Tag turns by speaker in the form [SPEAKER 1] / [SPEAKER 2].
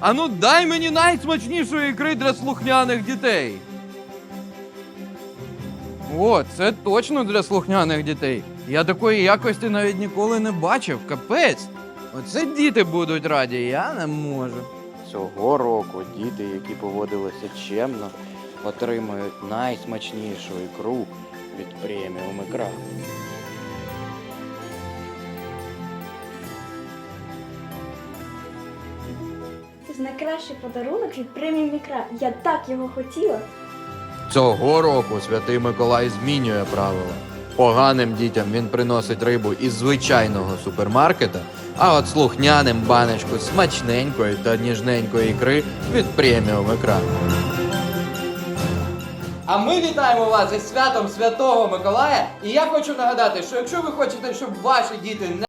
[SPEAKER 1] Ану, дай мені найсмачнішої ікри для слухняних дітей. О, це точно для слухняних дітей. Я такої якості навіть ніколи не бачив. Капець. Оце діти будуть раді, я не можу.
[SPEAKER 2] Цього року діти, які поводилися чемно, отримають найсмачнішу ікру від преміум ікра.
[SPEAKER 3] Це найкращий подарунок від преміум ікра. Я так його хотіла.
[SPEAKER 1] Цього року святий Миколай змінює правила. Поганим дітям він приносить рибу із звичайного супермаркета, а от слухняним баночку смачненької та ніжненької ікри від преміум ікра. А ми вітаємо вас із святом Святого Миколая. І я хочу нагадати, що якщо ви хочете, щоб ваші діти не